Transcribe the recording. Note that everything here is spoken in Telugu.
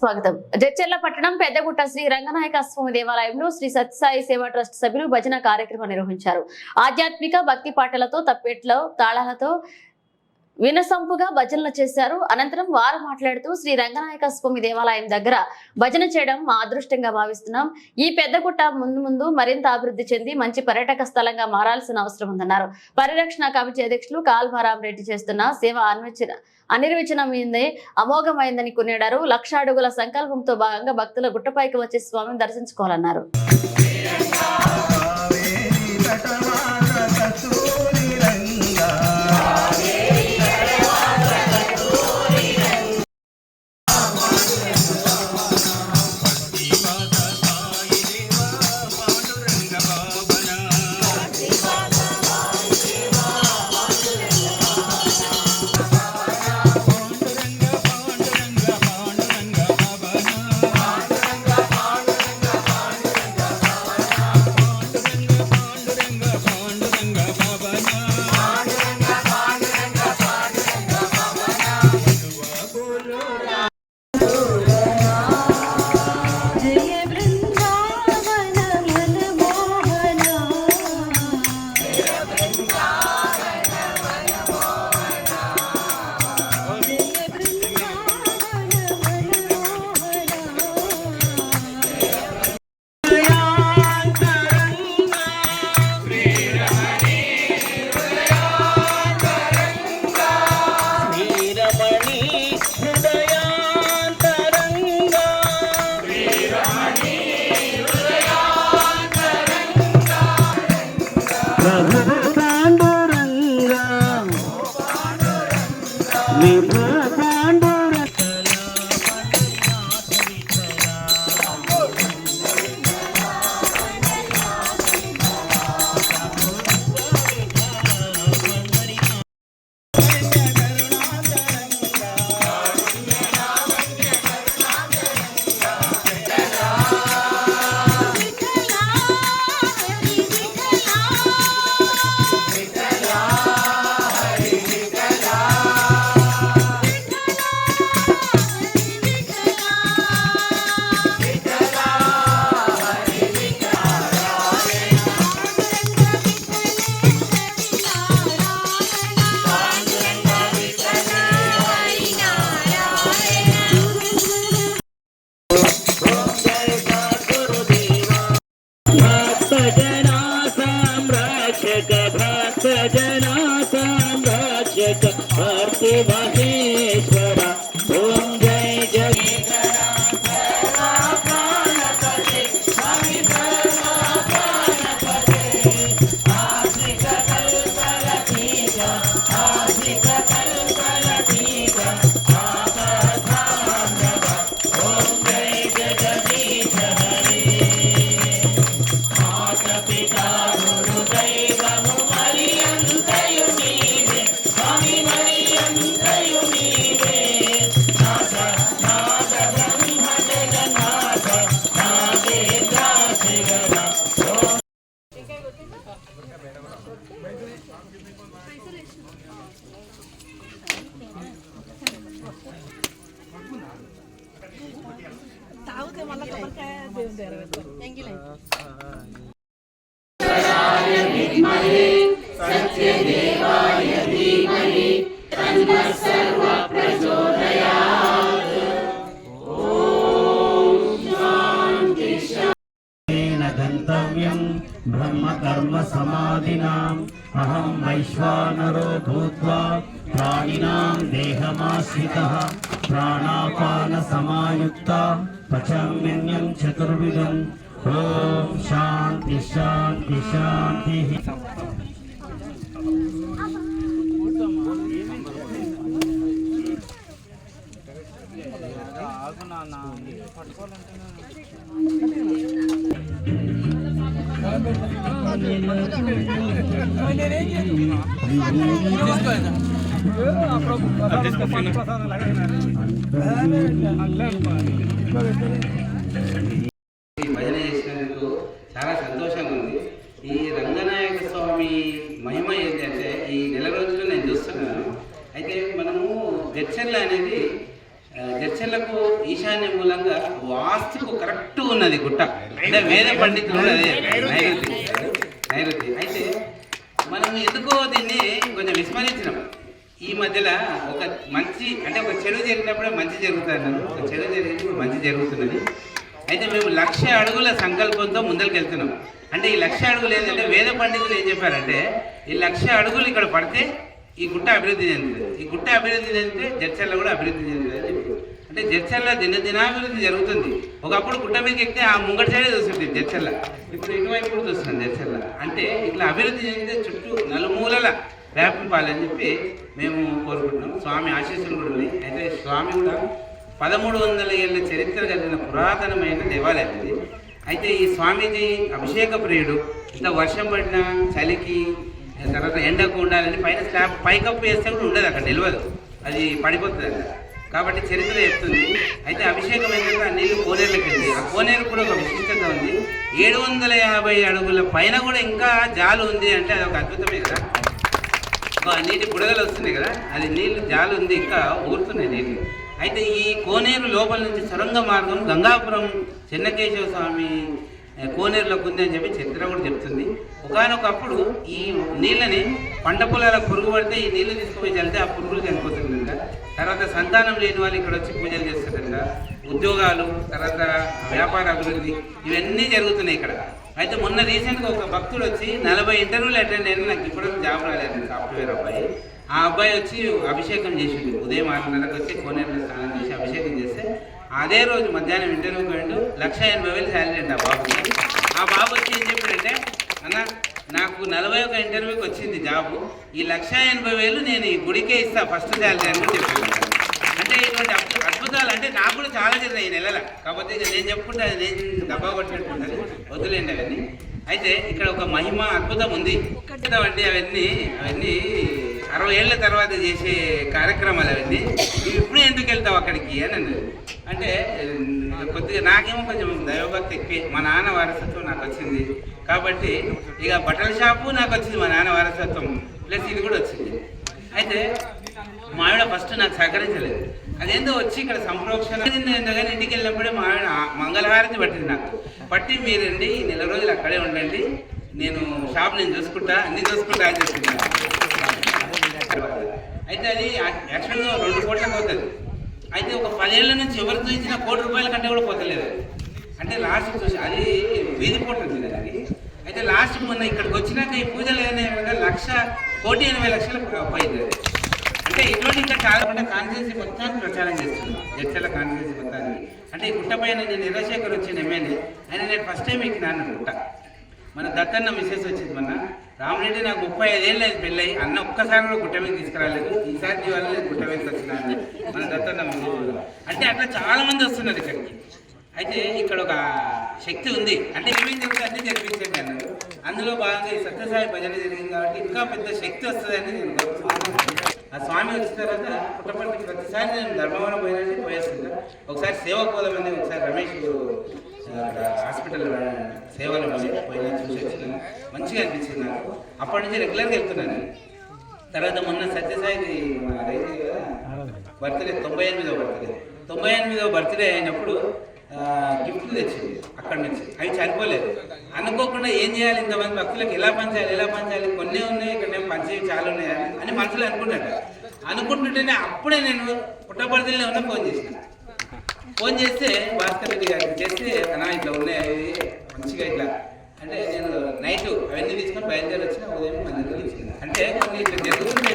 స్వాగతం. జడ్చెర్ల పట్టణం పెద్దగుట్ట శ్రీ రంగనాయక స్వామి దేవాలయంలో శ్రీ సత్యసాయి సేవా ట్రస్ట్ సభ్యులు భజన కార్యక్రమం నిర్వహించారు. ఆధ్యాత్మిక భక్తి పాటలతో తప్పెట్లో తాళాలతో వినసంపుగా భజనలు చేశారు. అనంతరం వారు మాట్లాడుతూ శ్రీ రంగనాయక స్వామి దేవాలయం దగ్గర భజన చేయడం మా అదృష్టంగా భావిస్తున్నాం. ఈ పెద్దగుట్ట ముందు ముందు మరింత అభివృద్ధి చెంది మంచి పర్యాటక స్థలంగా మారాల్సిన అవసరం ఉందన్నారు. పరిరక్షణ కమిటీ అధ్యక్షులు కాల్మారాం రెడ్డి చేస్తున్న సేవ అన్వచన అనిర్వచనమైంది అమోఘమైందని కొనియాడారు. లక్ష అడుగుల సంకల్పంతో భాగంగా భక్తులు గుట్టపైకి వచ్చి స్వామిని దర్శించుకోవాలన్నారు. సత్యదేవాయ ధీమహి తన్న సర్వ ప్రచోదయాత్ ఓం శాంతి గంతవ్యం బ్రహ్మకర్మ సమాధినా అహం వైశ్వానరో భూత్వా ప్రాణినాం దేహమాశ్రిత ప్రాణాపాన సమాయుక్త पचाम्यन्यं चतुर्विधम् ॐ शान्ति शान्ति शान्तिः ఈ భజన చేసినందుకు చాలా సంతోషంగా ఉంది. ఈ రంగనాయక స్వామి మహిమ ఏంటంటే ఈ నెల రోజులు నేను చూస్తున్నాను. అయితే మనము గచ్చర్ల అనేది ఆ, ఈశాన్య మూలంగా వాస్తుకు కరెక్ట్ ఉన్నది గుట్ట. అంటే వేద పండితులు అదే నైరుతి. నైరుతి. అయితే మనం ఎందుకో దీన్ని కొంచెం విస్మరించినాం. ఈ మధ్యలో ఒక మంచి అంటే ఒక చెడు జరిగినప్పుడే మంచి జరుగుతుంది అన్నారు. ఒక చెడు జరిగినప్పుడు మంచి జరుగుతున్నది. అయితే మేము లక్ష అడుగుల సంకల్పంతో ముందరికి వెళ్తున్నాం అంటే ఈ లక్ష అడుగులు ఏంటంటే వేద పండితులు ఏం చెప్పారంటే ఈ లక్ష అడుగులు ఇక్కడ పడితే ఈ గుట్ట అభివృద్ధి చెందుతుంది. ఈ గుట్ట అభివృద్ధి చెందితే జడ్చర్ల కూడా అభివృద్ధి చెందుతుంది. అంటే జడ్చర్ల దిన దినాభివృద్ధి జరుగుతుంది. ఒకప్పుడు గుట్ట మీదకి ఎక్కితే ఆ ముంగటి సైడే చూస్తుంది జడ్చర్ల. ఇప్పుడు ఇటువైపు కూడా చూస్తుంది జడ్చర్ల. అంటే ఇట్లా అభివృద్ధి చెందితే చుట్టూ నలుమూలల వ్యాపింపాలని చెప్పి మేము కోరుకుంటున్నాం. స్వామి ఆశీస్సులు కూడా ఉన్నాయి. అయితే స్వామి కూడా పదమూడు వందల ఏళ్ళ చరిత్ర కలిగిన పురాతనమైన దేవాలయం ఇది. అయితే ఈ స్వామీజీ అభిషేక ప్రియుడు ఇంత వర్షం పడినా చలికి తర్వాత ఎండకు ఉండాలని పైన స్లాబ్ పైకప్పు వేస్తే కూడా ఉండదు అక్కడ నిలవదు. అది పడిపోతుంది అక్కడ. కాబట్టి చరిత్ర చెప్తుంది. అయితే అభిషేకం ఏంటంటే ఆ నీళ్ళు కోనేరులోకి వెళ్ళి ఆ కోనేరు కూడా ఒక విశిష్టత ఉంది. ఏడు వందల యాభై అడుగుల పైన కూడా ఇంకా జాలు ఉంది అంటే అది ఒక అద్భుతమే కదా. నీటి బుడగలు వస్తున్నాయి కదా అది నీళ్ళు జాలు ఉంది ఇంకా ఊరుతున్నాయి నీళ్ళు. అయితే ఈ కోనేరు లోపల నుంచి సొరంగ మార్గం గంగాపురం చెన్నకేశవ స్వామి కోనేరులోకి ఉంది అని చెప్పి చరిత్ర కూడా చెప్తుంది. ఒకనొకప్పుడు ఈ నీళ్ళని పంట పొలాలకు పురుగు పడితే ఈ నీళ్ళు తీసుకుపోయి చల్లితే ఆ పురుగులు చనిపోతుందంట. తర్వాత సంతానం లేని వాళ్ళు ఇక్కడ వచ్చి పూజలు చేస్తారంట ఉద్యోగాలు తర్వాత వ్యాపార అభివృద్ధి ఇవన్నీ జరుగుతున్నాయి ఇక్కడ. అయితే మొన్న రీసెంట్గా ఒక భక్తుడు వచ్చి నలభై ఇంటర్వ్యూలు అటెండ్ అయినా నాకు ఇప్పుడు జాబ్ రాలేదు సాఫ్ట్వేర్ అబ్బాయి. ఆ అబ్బాయి వచ్చి అభిషేకం చేసింది ఉదయం ఆరున్నరకు వచ్చి కోనేరులో స్నానం చేసి అభిషేకం చేస్తే అదే రోజు మధ్యాహ్నం ఇంటర్వ్యూ పోయిండు. లక్ష ఎనభై వేలు శాలరీ అండి ఆ బాబు ఆ బాబు వచ్చి ఏం చెప్పాడంటే అన్న నాకు నలభై ఒక ఇంటర్వ్యూకి వచ్చింది జాబు. ఈ లక్ష ఎనభై వేలు నేను ఈ గుడికే ఇస్తా ఫస్ట్ శాలరీ అని చెప్పాను అంటే అద్భుతాలు అంటే నాకు కూడా చాలా జరిగాయి ఈ నెలల. కాకపోతే ఇక నేను చెప్పుకుంటే అది నేను డబ్బా కొట్టినట్టు వదిలేండి అవన్నీ. అయితే ఇక్కడ ఒక మహిమ అద్భుతం ఉంది. అంటే అవన్నీ. అవన్నీ అరవై ఏళ్ళ తర్వాత చేసే కార్యక్రమాలు అవన్నీ. ఇప్పుడు ఎందుకు వెళ్తావు అక్కడికి అని అన్నది అంటే కొద్దిగా నాకేమో కొంచెం దైవభక్తి ఎక్కువ. మా నాన్న వారసత్వం నాకు వచ్చింది. కాబట్టి ఇక బట్టల షాపు నాకు వచ్చింది. మా నాన్న వారసత్వం. ప్లస్ ఇది కూడా వచ్చింది. అయితే మా ఆవిడ ఫస్ట్ నాకు సహకరించలేదు. అదేందో వచ్చి ఇక్కడ సంప్రోక్షణ కానీ ఇంటికి వెళ్ళినప్పుడే మా ఆవిడ మంగళహారతి పట్టింది నాకు. పట్టి మీరండి నెల రోజులు అక్కడే ఉండండి. నేను షాప్ నేను చూసుకుంటా అన్ని చూసుకుంటా అని చెప్పింది. అయితే అది యాక్చువల్గా రెండు కోట్లకు పోతుంది. అయితే ఒక పదేళ్ళ నుంచి ఎవరు చూసిన కోటి రూపాయల కంటే కూడా పోతలేదు. అది. అంటే లాస్ట్ చూసి అది వీధి పోటీ ఉంది కదా అది. అయితే లాస్ట్ మొన్న ఇక్కడికి వచ్చినాక ఈ పూజలు ఏమైనా లక్ష కోటి ఎనభై లక్షలు పోయింది అది. అంటే ఇటువంటి ఇంకా చాలా అంటే కాన్స్టిట్యూన్సీ మొత్తాన్ని ప్రచారం చేస్తున్నాను జడ్చల కాన్స్టిట్యూన్సీ మొత్తాన్ని. అంటే ఈ గుట్ట పైన నేను చంద్రశేఖర్ వచ్చిన ఎమ్మెల్యే ఆయన నేను ఫస్ట్ టైం ఎక్కినాను గుట్ట మన దత్తన్న మిస్సెస్ వచ్చింది మొన్న. రామరెడ్డి నాకు ముప్పై ఐదేళ్ళు అయింది పెళ్ళి అన్న ఒక్కసారి కూడా గుట్ట మీద తీసుకురాలేదు. ఈసారి నీ గుట్ట మీద వచ్చినా మన దత్తన్న మిస్సెస్ అంటే అట్లా చాలా మంది వస్తున్నారు ఇక్కడికి. అయితే ఇక్కడ ఒక శక్తి ఉంది. అంటే ఏమేం జరుగుతుంది అన్నీ జరిపించండి అన్నారు అందులో భాగంగా ఈ సత్యసాయి భజన జరిగింది కాబట్టి ఇంకా పెద్ద శక్తి వస్తుందని నేను ఆ స్వామి వచ్చిన తర్వాత పుట్టపర్తికి ప్రతిసారి నేను ధర్మవరం పోయినట్టు పోయేస్తుంది ఒకసారి సేవకు పోదామని ఒకసారి రమేష్ హాస్పిటల్ సేవలు పోయినా చూసి వచ్చిన. మంచిగా అనిపించింది నాకు. అప్పటి నుంచి రెగ్యులర్గా వెళ్తున్నాను. తర్వాత మొన్న సత్యసాయి మన రైతు బర్త్డే తొంభై ఎనిమిదో బర్త్డే. తొంభై ఎనిమిదో బర్త్డే అయినప్పుడు గిఫ్ట్లు తెచ్చింది. అక్కడి నుంచి. అవి చనిపోలేదు అనుకోకుండా ఏం చేయాలి ఇంతమంది భక్తులకు? ఎలా పంచాలి ఎలా పంచాలి కొన్ని ఉన్నాయి ఇక్కడ నేను పంచేవి చాలా ఉన్నాయి అని- అని మనసులో అనుకుంటాడు అనుకుంటుంటేనే అప్పుడే నేను పుట్టపర్తిలో ఉన్న ఫోన్ చేసిన. ఫోన్ చేస్తే భాస్కర్ రెడ్డి గారికి చేస్తే అన్నా ఇట్లా ఉన్నాయి మంచిగా ఇట్లా. అంటే నేను నైట్ అవన్నీ తీసుకొని బయలుదేరి వచ్చిన ఉదయం మందిరం ఇచ్చింది అంటే కొన్ని ఇట్లా జరుగుతుంది